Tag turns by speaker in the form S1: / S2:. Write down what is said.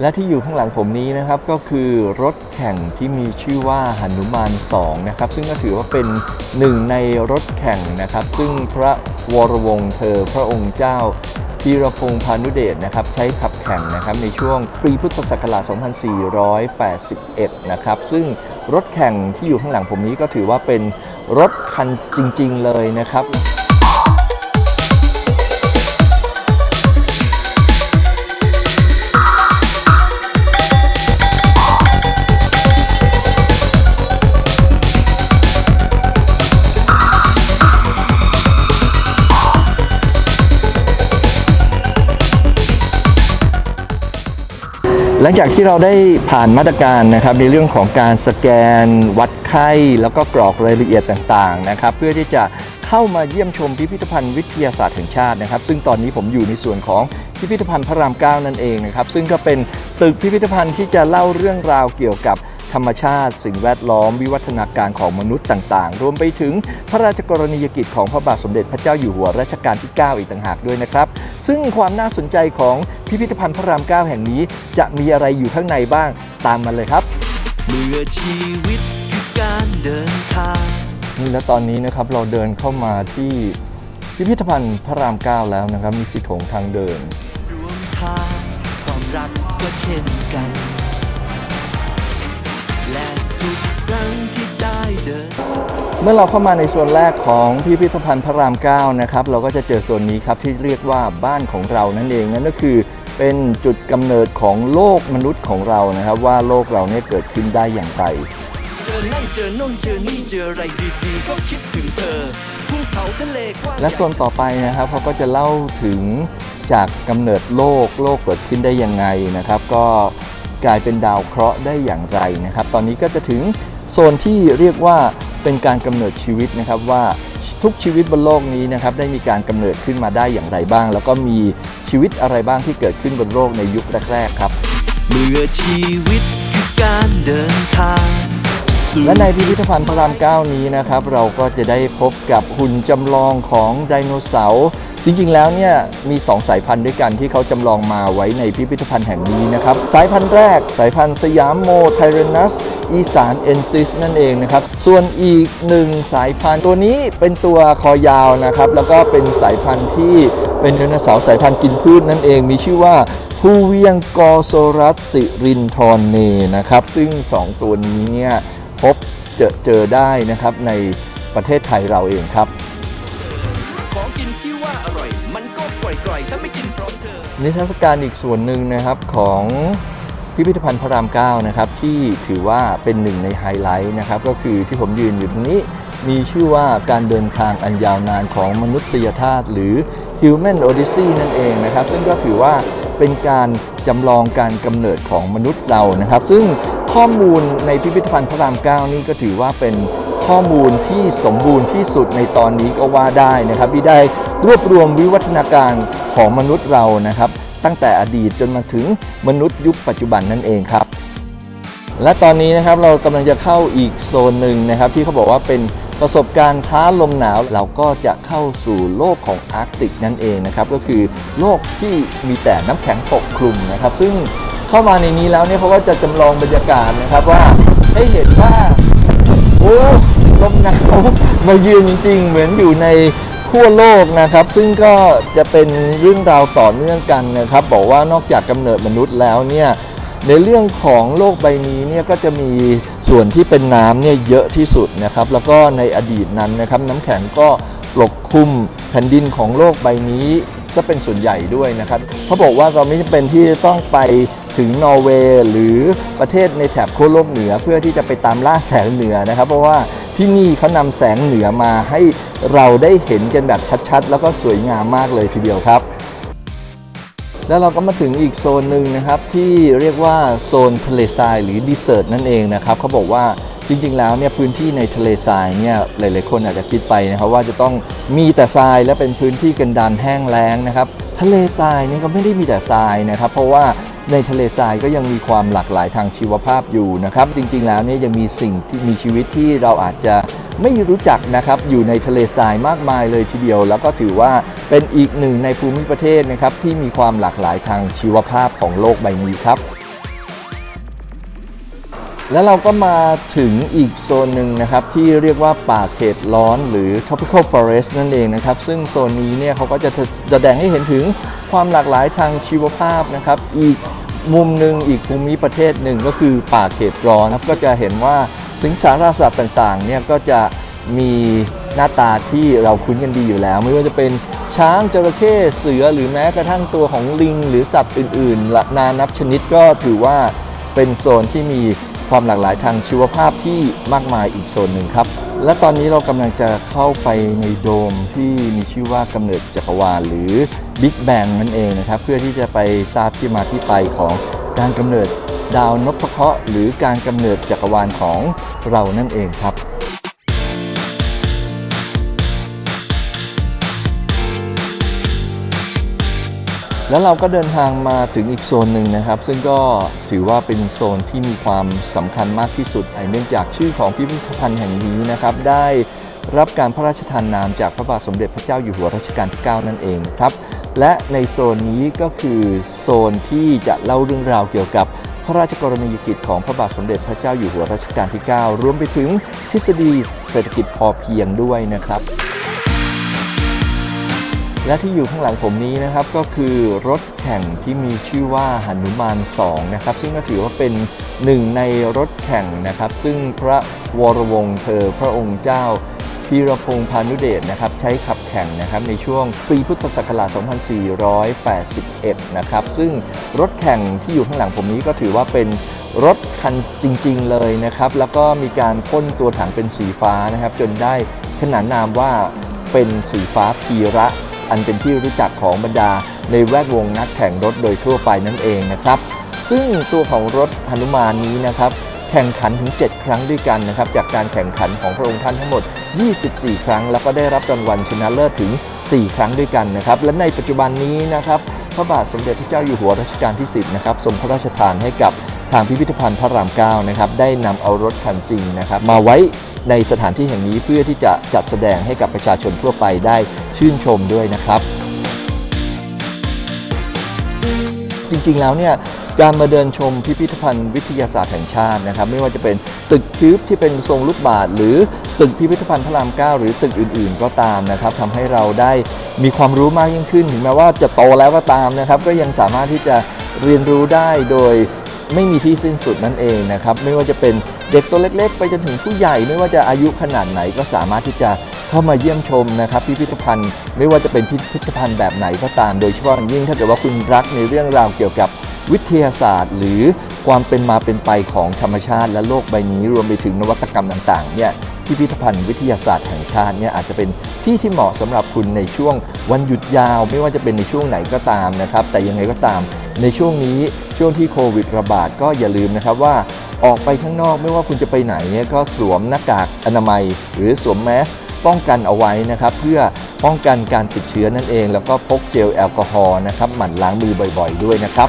S1: และที่อยู่ข้างหลังผมนี้นะครับก็คือรถแข่งที่มีชื่อว่าหนุมาน2นะครับซึ่งก็ถือว่าเป็นหนึ่งในรถแข่งนะครับ ซึ่งพระวรวงศ์เธอพระองค์เจ้าพีรพงษ์พานุเดชนะครับใช้ขับแข่งนะครับในช่วงปีพุทธศักราช 2481 นะครับซึ่งรถแข่งที่อยู่ข้างหลังผมนี้ก็ถือว่าเป็นรถคันจริง ๆ เลยนะครับ หลังจากที่เราได้ผ่านมาตรการนะครับในเรื่องของการสแกน วัดไข้ แล้วก็กรอกรายละเอียดต่างๆนะครับเพื่อที่จะเข้ามาเยี่ยมชมพิพิธภัณฑ์วิทยาศาสตร์แห่งชาตินะครับ ซึ่งตอนนี้ผมอยู่ในส่วนของพิพิธภัณฑ์พระรามเก้านั่นเองนะครับซึ่งก็เป็นตึกพิพิธภัณฑ์ที่จะเล่าเรื่องราวเกี่ยวกับ ธรรมชาติ สิ่งแวดล้อม วิวัฒนาการของมนุษย์ต่างๆ รวมไปถึงพระราชกรณียกิจของพระบาทสมเด็จพระเจ้าอยู่หัวรัชกาลที่ 9 อีกต่างหากด้วยนะครับ ซึ่งความน่าสนใจของพิพิธภัณฑ์พระราม 9 แห่งนี้ จะมีอะไรอยู่ข้างในบ้างตามมาเลยครับ
S2: เมื่อชีวิตคือการเดินทาง
S1: นี่และตอนนี้นะครับเราเดินเข้ามาที่พิพิธภัณฑ์พระราม 9 แล้วนะครับ มีสีโถงทางเดิน
S2: รวมทางความรักก็เช่นกัน
S1: มื่อเราเข้ามาในส่วนแรกของพิพิธภัณฑ์พระราม9นะครับเราก็จะเจอโซนนี้ครับที่เรียกว่าบ้านของเรานั่นเองนั่นก็คือเป็นจุดกำเนิดของโลกมนุษย์ของเรานะครับ ว่าโลกเราเนี่ยเกิดขึ้นได้อย่างไร
S2: เจอนั่นเจอโน่นเจอนี่เจออะไรดีๆก็คิดถึงเธอภูเขาทะเลกว้าง
S1: และโซนต่อไปนะครับเขาก็จะเล่าถึงจากกำเนิดโลกโลกเกิดขึ้นได้ยังไงนะครับ ก็กลายเป็นดาวเคราะห์ได้อย่างไรนะครับ ตอนนี้ก็จะถึงโซนที่เรียกว่า เป็นการกำเนิดชีวิตนะครับว่าทุกชีวิตบนโลกนี้นะครับได้มีการกำเนิดขึ้นมาได้อย่างไรบ้าง แล้วก็มีชีวิตอะไรบ้างที่เกิดขึ้นบนโลกในยุคแรกๆครับ
S2: เมื่อชีวิตคือการเดินทางสู่
S1: และในพิพิธภัณฑ์พระราม 9 นี้นะครับ เราก็จะได้พบกับหุ่นจำลองของไดโนเสาร์ จริงๆแล้วเนี่ยมี 2 สายพันธุ์ด้วยกันที่เขาจำลองมาไว้ในพิพิธภัณฑ์แห่งนี้นะครับ สายพันธุ์แรกสายพันธุ์สยามโมไทเรนัสอีสานเอนซิสนั่นเองนะครับ ส่วนอีกหนึ่งสายพันธุ์ตัวนี้เป็นตัวคอยาวนะครับ แล้วก็เป็นสายพันธุ์ที่เป็นไดโนเสาร์สายพันธุ์กินพืชนั่นเอง มีชื่อว่าผู้เวียงกอโซรัสสิรินทรเนนะครับ ซึ่ง 2 ตัวนี้เนี่ยพบเจอเจอได้นะครับในประเทศไทยเราเองครับ่
S2: อยๆถ้าไม่กินพร้อมเธอ
S1: นิทรรศการอีกส่วนหนึ่งนะครับของพิพิธภัณฑ์พระราม9นะครับที่ถือว่าเป็นหนึ่งในไฮไลท์นะครับก็คือที่ผมยืนอยู่ตรงนี้มีชื่อว่าการเดินทางอันยาวนานของมนุษยชาติหรือ Human Odyssey นั่นเองนะครับ ซึ่งก็ถือว่าเป็นการจำลองการกำเนิดของมนุษย์เรานะครับ ซึ่งข้อมูลในพิพิธภัณฑ์พระราม9นี่ก็ถือว่าเป็นข้อมูลที่สมบูรณ์ที่สุดในตอนนี้ก็ว่าได้นะครับที่ได้ รวบรวมวิวัฒนาการของมนุษย์เรานะครับ ตั้งแต่อดีตจนมาถึงมนุษย์ยุคปัจจุบันนั่นเองครับ และตอนนี้นะครับเรากำลังจะเข้าอีกโซนหนึ่งนะครับ ที่เขาบอกว่าเป็นประสบการณ์ท้าลมหนาวเราก็จะเข้าสู่โลกของอาร์กติกนั่นเองนะครับ ก็คือโลกที่มีแต่น้ำแข็งปกคลุมนะครับ ซึ่งเข้ามาในนี้แล้วเนี่ยเขาก็จะจำลองบรรยากาศนะครับว่าให้เห็นว่าโอ้ลมหนาวมายืนจริงๆ เหมือนอยู่ใน ขั้วโลกนะครับ ซึ่งก็จะเป็นเรื่องราวต่อเนื่องกันนะครับ บอกว่านอกจากกำเนิดมนุษย์แล้วเนี่ยในเรื่องของโลกใบนี้เนี่ยก็จะมีส่วนที่เป็นน้ำเนี่ยเยอะที่สุดนะครับ แล้วก็ในอดีตนั้นนะครับ น้ำแข็งก็ปกคลุมแผ่นดินของโลกใบนี้ซะเป็นส่วนใหญ่ด้วยนะครับเขาบอกว่าเราไม่จำเป็นที่จะต้องไป ถึงนอร์เวย์หรือประเทศในแถบขั้วโลกเหนือเพื่อที่จะไปตามล่าแสงเหนือนะครับ เพราะว่าที่นี่เขานำแสงเหนือมาให้เราได้เห็นกันแบบชัดๆ แล้วก็สวยงามมากเลยทีเดียวครับ แล้วเราก็มาถึงอีกโซนหนึ่งนะครับที่เรียกว่าโซนทะเลทรายหรือดีเซอร์ตนั่นเองนะครับเขาบอกว่าจริงๆ แล้วเนี่ยพื้นที่ในทะเลทรายเนี่ยหลายๆ คนอาจจะคิดไปนะครับว่าจะต้องมีแต่ทรายและเป็นพื้นที่กันดานแห้งแล้งนะครับ ทะเลทรายเนี่ยก็ไม่ได้มีแต่ทรายนะครับ เพราะว่า ในทะเลทรายก็ยังมีความหลากหลายทางชีวภาพอยู่นะครับ จริงๆแล้วเนี่ยยังมีสิ่งที่มีชีวิตที่เราอาจจะไม่รู้จักนะครับอยู่ในทะเลทรายมากมายเลยทีเดียว แล้วก็ถือว่าเป็นอีกหนึ่งในภูมิประเทศนะครับที่มีความหลากหลายทางชีวภาพของโลกใบนี้ครับแล้วเราก็มาถึงอีกโซนหนึ่งนะครับ ที่เรียกว่าป่าเขตร้อนหรือ tropical forest นั่นเองนะครับ ซึ่งโซนนี้เนี่ยเขาก็จะแสดงให้เห็นถึงความหลากหลายทางชีวภาพนะครับ อีก มุมหนึ่งอีกภูมิประเทศหนึ่งก็คือป่าเขตร้อนครับก็จะเห็นว่าสิงสารสัตว์ต่างๆเนี่ยก็จะมีหน้าตาที่เราคุ้นกันดีอยู่แล้ว ไม่ว่าจะเป็นช้างจระเข้เสือหรือแม้กระทั่งตัวของลิง หรือสัตว์อื่นๆละนานับชนิดก็ถือว่าเป็นโซนที่มีความหลากหลายทางชีวภาพที่มากมายอีกโซนหนึ่งครับ และตอนนี้เรากำลังจะเข้าไปในโดมที่มีชื่อว่ากำเนิดจักรวาลหรือ Big Bang นั่นเองนะครับ เพื่อที่จะไปทราบที่มาที่ไปของการกำเนิดดาวนพเคราะห์หรือการกำเนิดจักรวาลของเรานั่นเองครับ แล้วเราก็เดินทางมาถึงอีกโซนหนึ่งนะครับ ซึ่งก็ถือว่าเป็นโซนที่มีความสำคัญมากที่สุดเนื่องจากชื่อของพิพิธภัณฑ์แห่งนี้นะครับ ได้รับการพระราชทานนามจากพระบาทสมเด็จพระเจ้าอยู่หัวรัชกาลที่ 9 นั่นเองครับ และในโซนนี้ก็คือโซนที่จะเล่าเรื่องราวเกี่ยวกับพระราชกรณียกิจของพระบาทสมเด็จพระเจ้าอยู่หัวรัชกาลที่ 9 รวมไปถึงทฤษฎีเศรษฐกิจพอเพียงด้วยนะครับ และที่อยู่ข้างหลังผมนี้นะครับก็คือรถแข่งที่มีชื่อว่าหนุมาน2นะครับซึ่งก็ถือว่าเป็นหนึ่งในรถแข่งนะครับ ซึ่งพระวรวงศ์เธอพระองค์เจ้าพีรพงษ์พานุเดชนะครับใช้ขับแข่งนะครับในช่วงปีพุทธศักราช 2481 นะครับซึ่งรถแข่งที่อยู่ข้างหลังผมนี้ก็ถือว่าเป็นรถคันจริง ๆ เลยนะครับ แล้วก็มีการพ่นตัวถังเป็นสีฟ้านะครับ จนได้ขนานนามว่าเป็นสีฟ้าพีระ อันเป็นที่รู้จักของบรรดาในแวดวงนักแข่งรถโดยทั่วไปนั่นเองนะครับ ซึ่งตัวของรถหนุมานนี้นะครับแข่งขันถึง 7 ครั้งด้วยกันนะครับ จากการแข่งขันของพระองค์ท่านทั้งหมด 24 ครั้ง แล้วก็ได้รับรางวัลชนะเลิศถึง 4 ครั้งด้วยกันนะครับ และในปัจจุบันนี้นะครับพระบาทสมเด็จพระเจ้าอยู่หัวรัชกาลที่ 10 นะครับทรงพระราชทานให้กับทางพิพิธภัณฑ์พระรามเก้านะครับได้นำเอารถคันจริงนะครับ มาไว้ในสถานที่แห่งนี้เพื่อที่จะจัดแสดงให้กับประชาชนทั่วไปได้ ชื่นชมด้วยนะครับ จริงๆแล้วเนี่ยการมาเดินชมพิพิธภัณฑ์วิทยาศาสตร์แห่งชาตินะครับ ไม่ว่าจะเป็นตึกคิวบ์ที่เป็นทรงลูกบาศก์หรือตึกพิพิธภัณฑ์พระรามเก้าหรือตึกอื่นๆ ก็ตามนะครับทำให้เราได้มีความรู้มากยิ่งขึ้น ถึงแม้ว่าจะโตแล้วก็ตามนะครับ ก็ยังสามารถที่จะเรียนรู้ได้โดยไม่มีที่สิ้นสุดนั่นเองนะครับ ไม่ว่าจะเป็นเด็กตัวเล็กๆ ไปจนถึงผู้ใหญ่ ไม่ว่าจะอายุขนาดไหนก็สามารถที่จะ เข้ามาเยี่ยมชมนะครับพิพิธภัณฑ์ ไม่ว่าจะเป็นพิพิธภัณฑ์แบบไหนก็ตาม โดยเฉพาะยิ่งถ้าเกิดว่าคุณรักในเรื่องราวเกี่ยวกับวิทยาศาสตร์ หรือความเป็นมาเป็นไปของธรรมชาติ และโลกใบนี้รวมไปถึงนวัตกรรมต่างๆเนี่ยพิพิธภัณฑ์วิทยาศาสตร์แห่งชาติเนี่ยอาจจะเป็นที่ที่เหมาะสำหรับคุณในช่วงวันหยุดยาว ไม่ว่าจะเป็นในช่วงไหนก็ตามนะครับ แต่ยังไงก็ตาม ในช่วงนี้ช่วงที่โควิดระบาดก็อย่าลืมนะครับว่าออกไปข้างนอกไม่ว่าคุณจะไปไหนเนี่ยก็สวมหน้ากากอนามัย หรือสวมแมส ป้องกันเอาไว้นะครับ เพื่อป้องกันการติดเชื้อนั่นเอง แล้วก็พกเจลแอลกอฮอล์นะครับหมั่นล้างมือบ่อย ๆ ด้วยนะครับ